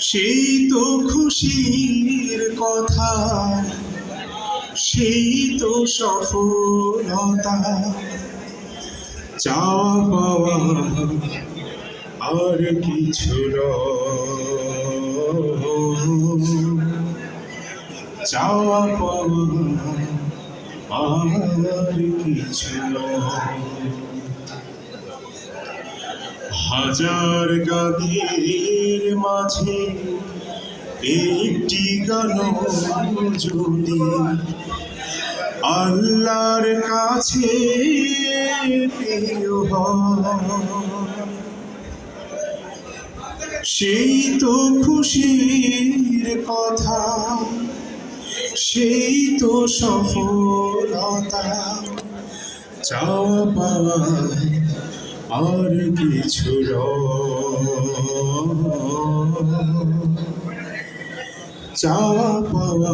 সেই তো খুশির কথা, সেই তো সফলতা চাওয়া পাওয়া আর কিছু। চাওয়া পাওয়া আর কিছু। হাজার গানের মাঝে একটি গান যদি আল্লাহর কাছে সেই তো খুশির কথা, সেই তো সফলতা চাওয়া পাওয়া আর কিছু পাওয়া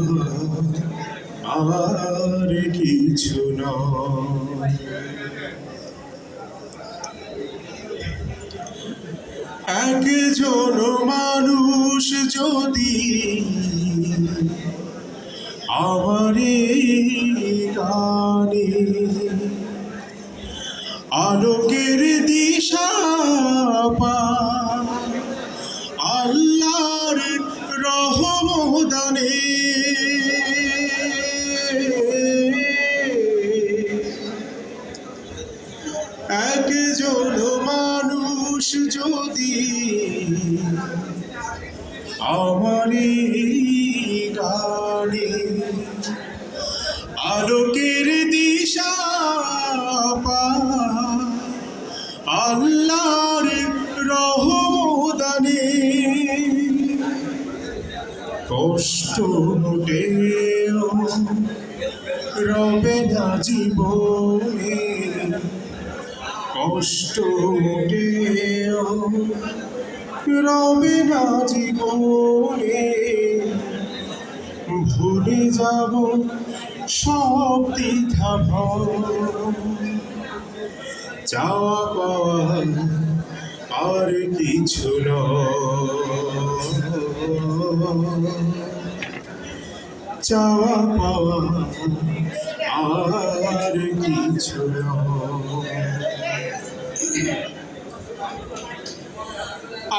আর কিছু নয়। একজন মানুষ যদি আমার আলোকের দিশা আল্লাহর রহমদানে। একজন মানুষ যদি আমার কষ্ট মোটেও রবে না জীবনে। কষ্ট মোটেও রবে না জীবনে। ভুলে যাব সব দ্বিধা চাওয়া পাওয়া আর কিছু নয়। চাওয়া পাওয়া আর কিছু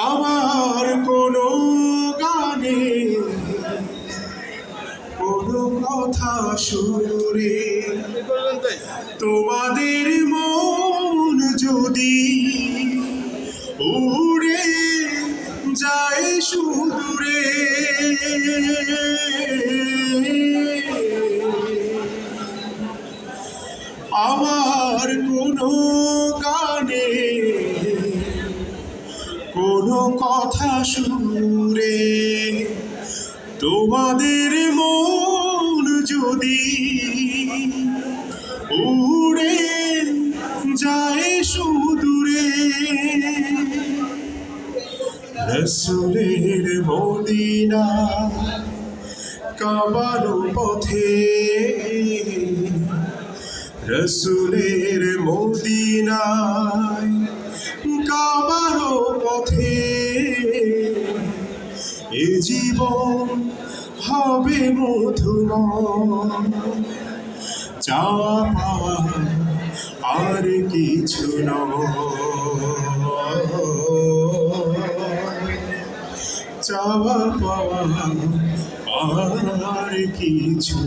আমার কোনো গানে কোনো কথা সুরে তোমাদের মন যদি উড়ে যায় সুদূরে আমার কোনো গানে কোনো কথা সুরে তোমাদের মন যদি রসুলের মদিনা কাবার পথে। রসুলের মদিনায় কাবার পথে। এ জীবন হবে মধুময়। চাওয়া পাওয়া আর কিছু নয়। চাওয়া পাওয়া আর কিছু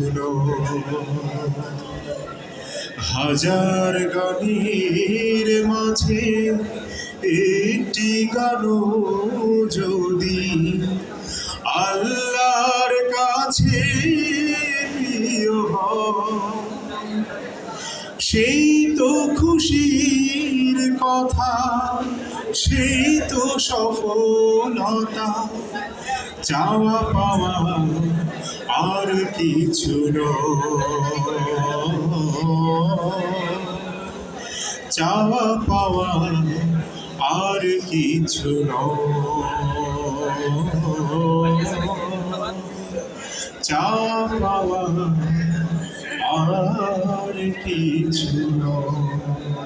হাজার গানের মাঝে একটি গান যদি আল্লাহর কাছে সেই তো খুশির কথা সেই তো সফলতা, চাওয়া পাওয়া আর কিছু। চাওয়া পাওয়া আর কিছু। চাওয়া পাওয়া আর কিছু নয়